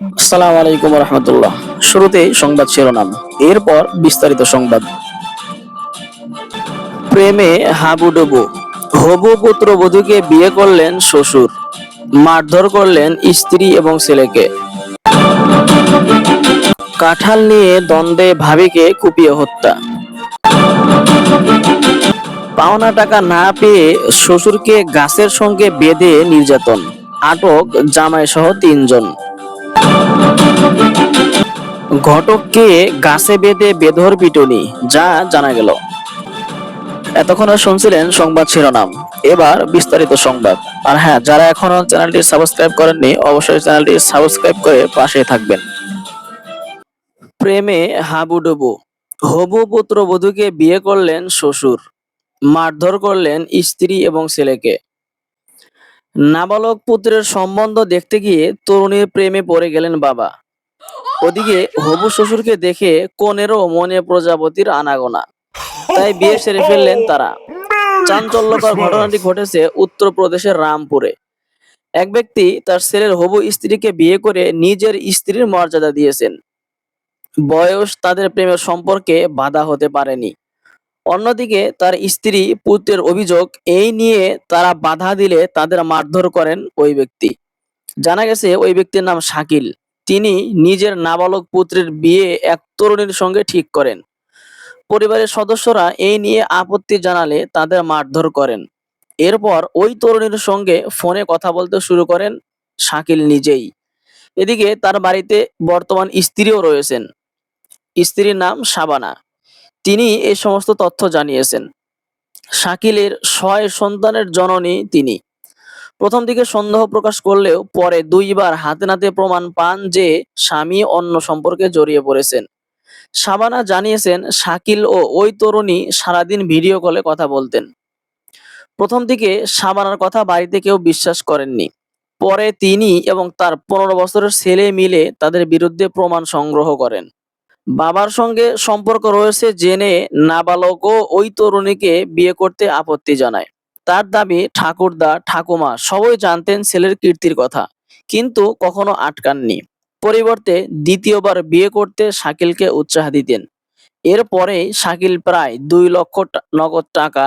আসসালামু আলাইকুম রহমতুল্লাহ। শুরুতেই সংবাদ শিরোনাম, এরপর বিস্তারিত সংবাদ। প্রেমে হাবুডুবু, হবু পুত্র বধূকে বিয়ে করলেন শ্বশুর, মারধর করলেন স্ত্রী এবং ছেলেকে। কাঁঠাল নিয়ে দ্বন্দ্বে ভাবিকে কুপিয়ে হত্যা। পাওনা টাকা না পেয়ে শ্বশুরকে গাছের সঙ্গে বেঁধে নির্যাতন, আটক জামাই সহ তিনজন। ঘটককে গাছে বেঁধে বেধর পিটুনি, যা জানা গেল। এতক্ষণ শুনছিলেন সংবাদ শিরোনাম। এবার বিস্তারিত সংবাদ। আর হ্যাঁ যারা এখনও চ্যানেলটি সাবস্ক্রাইব করেননি, অবশ্যই চ্যানেলটি সাবস্ক্রাইব করে পাশে থাকবেন। প্রেমে হাবুডুবু। হবু পুত্র বধূকে বিয়ে করলেন শ্বশুর। মারধর করলেন স্ত্রী এবং ছেলেকে। নাবালক পুত্রের সম্বন্ধ দেখতে গিয়ে তরুণীর প্রেমে পড়ে গেলেন বাবা। ওদিকে হবু শ্বশুরকে দেখে কনেরও মনে প্রজাপতির আনাগোনা। তাই বিয়ে সেরে ফেললেন তারা। চাঞ্চল্যকর ঘটনাটি ঘটেছে উত্তরপ্রদেশের রামপুরে। এক ব্যক্তি তার ছেলের হবু স্ত্রীকে বিয়ে করে নিজের স্ত্রীর মর্যাদা দিয়েছেন। বয়স তাদের প্রেমের সম্পর্কে বাধা হতে পারেনি। অন্যদিকে তার স্ত্রী পুত্রের অভিযোগ, এই নিয়ে তারা বাধা দিলে তাদের মারধর করেন ওই ব্যক্তি। জানা গেছে ওই ব্যক্তির নাম শাকিল। তিনি নিজের নাবালক পুত্রের বিয়ে এক তরুণীর সঙ্গে ঠিক করেন। পরিবারের সদস্যরা এই নিয়ে আপত্তি জানালে তাদের মারধর করেন। এরপর ওই তরুণীর সঙ্গে ফোনে কথা বলতে শুরু করেন শাকিল নিজেই। এদিকে তার বাড়িতে বর্তমান স্ত্রীও রয়েছেন। স্ত্রীর নাম শাবানা। তিনি এই সমস্ত তথ্য জানিয়েছেন। শাকিলের ছয় সন্তানের জননী তিনি। প্রথম দিকে সন্দেহ প্রকাশ করলেও পরে দুইবার হাতে নাতে প্রমাণ পান যে স্বামী অন্য সম্পর্কে জড়িয়ে পড়েছেন। শাবানা জানিয়েছেন, শাকিল ও ওই তরুণী সারাদিন ভিডিও কলে কথা বলতেন। প্রথম দিকে শাবানার কথা বাড়িতে কেউ বিশ্বাস করেননি। পরে তিনি এবং তার পনেরো বছরের ছেলে মিলে তাদের বিরুদ্ধে প্রমাণ সংগ্রহ করেন। বাবার সঙ্গে সম্পর্ক রয়েছে জেনে নাবালকও ওই তরুণীকে বিয়ে করতে আপত্তি জানায়। তার দাবি, ঠাকুরদা, ঠাকুমা, সবাই জানতেন ছেলের কীর্তির কথা, কিন্তু কখনো আটকাননি। পরিবর্তে দ্বিতীয়বার বিয়ে করতে শাকিলকে উৎসাহ দিতেন। এরপরে শাকিল প্রায় দুই লক্ষ নগদ টাকা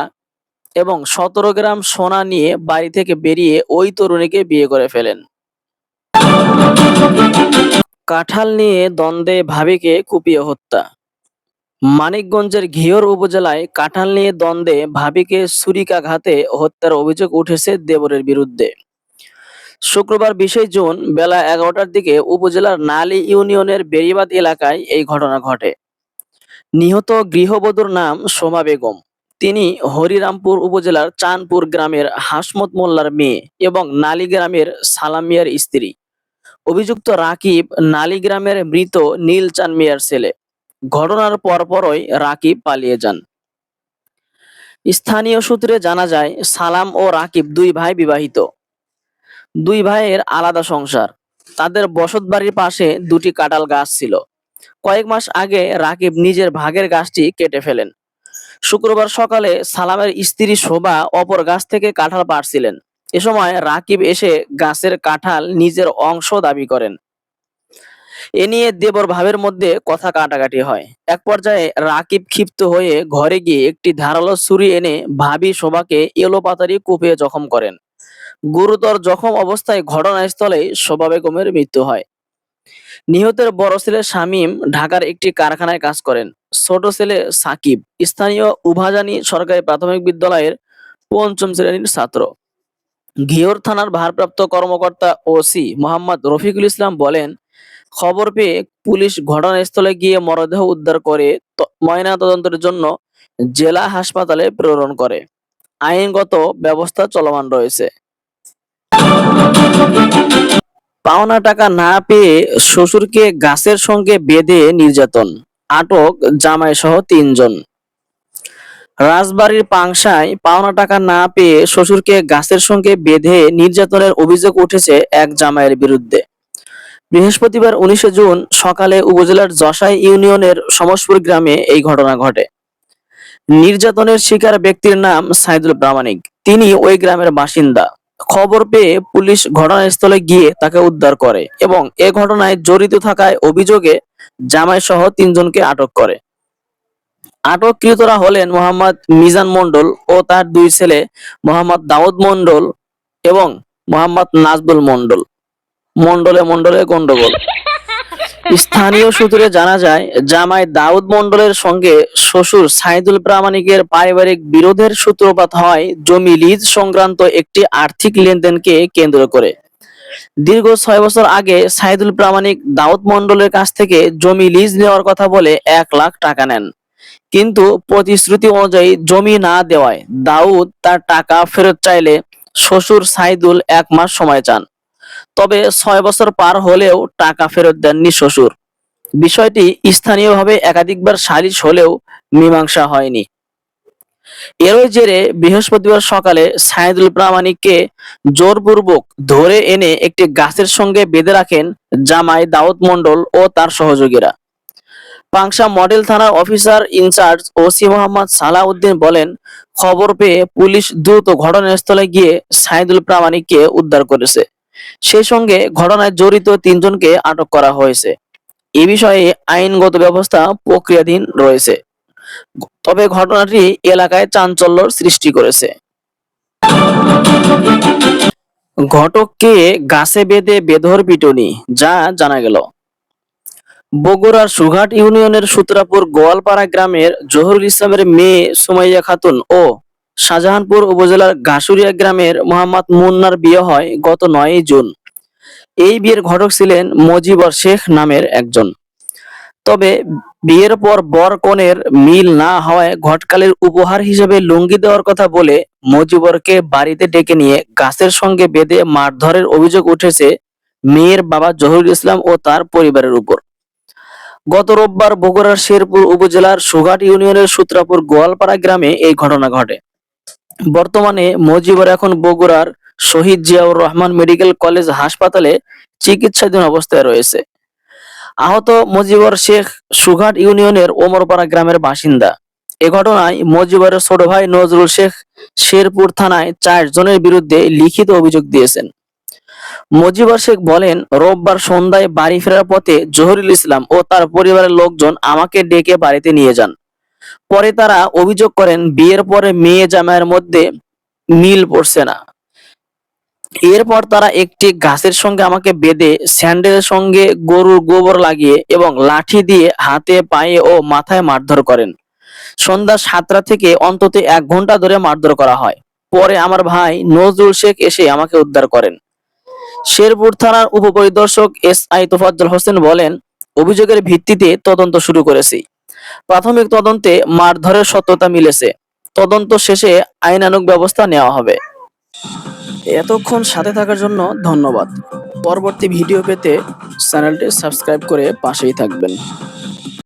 এবং সতেরো গ্রাম সোনা নিয়ে বাড়ি থেকে বেরিয়ে ওই তরুণীকে বিয়ে করে ফেলেন। কাঁঠাল নিয়ে দ্বন্দ্বে ভাবিকে কুপিয়ে হত্যা। মানিকগঞ্জের ঘিওর উপজেলায় কাঁঠাল নিয়ে দ্বন্দ্বে ভাবিকে ছুরিকাঘাতে হত্যার অভিযোগ উঠেছে দেবরের বিরুদ্ধে। শুক্রবার বিশে জুন বেলা এগারোটার দিকে উপজেলার নালী ইউনিয়নের বেরিবাদ এলাকায় এই ঘটনা ঘটে। নিহত গৃহবধূর নাম সোমা বেগম। তিনি হরিরামপুর উপজেলার চাঁদপুর গ্রামের হাসমত মোল্লার মেয়ে এবং নালী গ্রামের সালামিয়ার স্ত্রী। অভিযুক্ত রাকিব নালী গ্রামের মৃত নীল চান মিয়ার ছেলে। ঘটনার পরপরই রাকিব পালিয়ে যান। স্থানীয় সূত্রে জানা যায়, সালাম ও রাকিব দুই ভাই বিবাহিত। দুই ভাইয়ের আলাদা সংসার। তাদের বসত বাড়ির পাশে দুটি কাঁঠাল গাছ ছিল। কয়েক মাস আগে রাকিব নিজের ভাগের গাছটি কেটে ফেলেন। শুক্রবার সকালে সালামের স্ত্রী শোভা অপর গাছ থেকে কাঁঠাল পাড়ছিলেন। এ সময় রাকিব এসে গাছের কাঁঠাল নিজের অংশ দাবি করেন। এ নিয়ে দেবর ভাবের মধ্যে কথা কাটাকাটি হয়। এক পর্যায়ে রাকিব ক্ষিপ্ত হয়ে ঘরে গিয়ে একটি ধারালো ছুরি এনে ভাবি শোভাকে এলোপাতারি কুপিয়ে জখম করেন। গুরুতর জখম অবস্থায় ঘটনাস্থলে শোভা বেগমের মৃত্যু হয়। নিহতের বড় ছেলে শামীম ঢাকার একটি কারখানায় কাজ করেন। ছোট ছেলে সাকিব, স্থানীয় উভাজানি সরকারি প্রাথমিক বিদ্যালয়ের পঞ্চম শ্রেণির ছাত্র। ঘিওর থানার ভারপ্রাপ্ত কর্মকর্তা ওসি মোহাম্মদ রফিকুল ইসলাম বলেন, খবর পেয়ে পুলিশ ঘটনাস্থলে গিয়ে মরদেহ উদ্ধার করে ত- ময়নাতদন্তের জন্য জেলা হাসপাতালে প্রেরণ করে। আইনগত ব্যবস্থা চলমান রয়েছে। পাওনা টাকা না পেয়ে শ্বশুরকে গাছের সঙ্গে বেঁধে নির্যাতন, আটক জামাই সহ তিনজন। রাজবাড়ির পাংশায় পাওনা টাকা না পেয়ে শ্বশুরকে গাছের সঙ্গে বেঁধে নির্যাতনের অভিযোগ উঠেছে এক জামাইয়ের বিরুদ্ধে। বৃহস্পতিবার উনিশে জুন সকালে উপজেলার যশাই ইউনিয়নের সমসপুর গ্রামে এই ঘটনা ঘটে। নির্যাতনের শিকার ব্যক্তির নাম সাইদুল প্রামাণিক। তিনি ওই গ্রামের বাসিন্দা। খবর পেয়ে পুলিশ ঘটনাস্থলে গিয়ে তাকে উদ্ধার করে এবং এ ঘটনায় জড়িত থাকায় অভিযোগে জামাই সহ তিনজনকে আটক করে। আটককৃতরা হলেন মোহাম্মদ মিজান মন্ডল ও তার দুই ছেলে মোহাম্মদ দাউদ মন্ডল এবং মোহাম্মদ নাজবুল মন্ডল মণ্ডলে মণ্ডলে গন্ডগোল। স্থানীয় সূত্রে জানা যায়, জামাই দাউদ মন্ডলের সঙ্গে শ্বশুর সাইদুল প্রামাণিকের পারিবারিক বিরোধের সূত্রপাত হয় জমি লিজ সংক্রান্ত একটি আর্থিক লেনদেনকে কেন্দ্র করে। দীর্ঘ ছয় বছর আগে সাইদুল প্রামাণিক দাউদ মণ্ডলের কাছ থেকে জমি লিজ নেওয়ার কথা বলে এক লাখ টাকা নেন। কিন্তু প্রতিশ্রুতি অনুযায়ী জমি না দেওয়ায় দাউদ তার টাকা ফেরত চাইলে শ্বশুর সাইদুল এক মাস সময় চান। তবে ছয় বছর পার হলেও টাকা ফেরত দেননি শ্বশুর। বিষয়টি স্থানীয়ভাবে একাধিকবার সালিশ হলেও মীমাংসা হয়নি। এরই জেরে বৃহস্পতিবার সকালে সাইদুল প্রামাণিককে জোরপূর্বক ধরে এনে একটি গাছের সঙ্গে বেঁধে রাখেন জামাই দাউদ মণ্ডল ও তার সহযোগীরা। পাংশা মডেল থানার officer incharge OC Mohammad Salauddin বলেন, খবর পেয়ে পুলিশ দ্রুত ঘটনাস্থলে গিয়ে সাইদুল প্রামাণিককে উদ্ধার করেছে। সেই সঙ্গে ঘটনায় জড়িত তিনজনকে আটক করা হয়েছে। এ বিষয়ে আইনগত ব্যবস্থা প্রক্রিয়াধীন রয়েছে। তবে ঘটনাটি এলাকায় চাঞ্চল্য সৃষ্টি করেছে। ঘটককে গাছে বেঁধে বেধর পিটুনি, যা জানা গেল। বগুড়ার সুঘাট ইউনিয়নের সূত্রাপুর গোয়ালপাড়া গ্রামের জহুরুল ইসলামের মেয়ে সুমাইয়া খাতুন ও শাহজাহানপুর উপজেলার ঘাসুরিয়া গ্রামের মোহাম্মদ মুন্নার বিয়ে হয় গত নয়ই জুন। এই বিয়ের ঘটক ছিলেন মজিবর শেখ নামের একজন। তবে বিয়ের পর বর কনের মিল না হওয়ায় ঘটকালের উপহার হিসেবে লুঙ্গি দেওয়ার কথা বলে মজিবরকে বাড়িতে ডেকে নিয়ে গাছের সঙ্গে বেঁধে মারধরের অভিযোগ উঠেছে মেয়ের বাবা জহুরুল ইসলাম ও তার পরিবারের উপর। গত রোববার বগুড়ার শেরপুর উপজেলার সুঘাট ইউনিয়নের সূত্রাপুর গোয়ালপাড়া গ্রামে এই ঘটনা ঘটে। বর্তমানে মজিবর এখন বগুড়ার শহীদ জিয়াউর রহমান মেডিকেল কলেজ হাসপাতালে চিকিৎসাধীন অবস্থায় রয়েছে। আহত মজিবর শেখ সুঘাট ইউনিয়নের ওমরপাড়া গ্রামের বাসিন্দা। এ ঘটনায় মজিবরের ছোট ভাই নজরুল শেখ শেরপুর থানায় চার জনের বিরুদ্ধে লিখিত অভিযোগ দিয়েছেন। মজিবর শেখ বলেন, রোববার সন্ধ্যায় বাড়ি ফেরার পথে জহুরুল ইসলাম ও তার পরিবারের লোকজন আমাকে ডেকে বাড়িতে নিয়ে যান। পরে তারা অভিযোগ করেন, বিয়ের পরে মেয়ে জামাইয়ের মধ্যে মিল পড়ছে না। এরপর তারা একটি গাছের সঙ্গে আমাকে বেঁধে, স্যান্ডেলের সঙ্গে গরুর গোবর লাগিয়ে এবং লাঠি দিয়ে হাতে, পায়ে ও মাথায় মারধর করেন। সন্ধ্যা সাতটা থেকে অন্তত এক ঘণ্টা ধরে মারধর করা হয়। পরে আমার ভাই নজরুল শেখ এসে আমাকে উদ্ধার করেন। শেরপুর থানার উপপরিদর্শক এস আই তোফাজ্জল হোসেন বলেন, অভিযোগের ভিত্তিতে তদন্ত শুরু করেছি। প্রাথমিক তদন্তে মারধরের সত্যতা মিলেছে। তদন্ত শেষে আইনানুগ ব্যবস্থা নেওয়া হবে। এতক্ষণ সাথে থাকার জন্য ধন্যবাদ। পরবর্তী ভিডিও পেতে চ্যানেলটি সাবস্ক্রাইব করে পাশেই থাকবেন।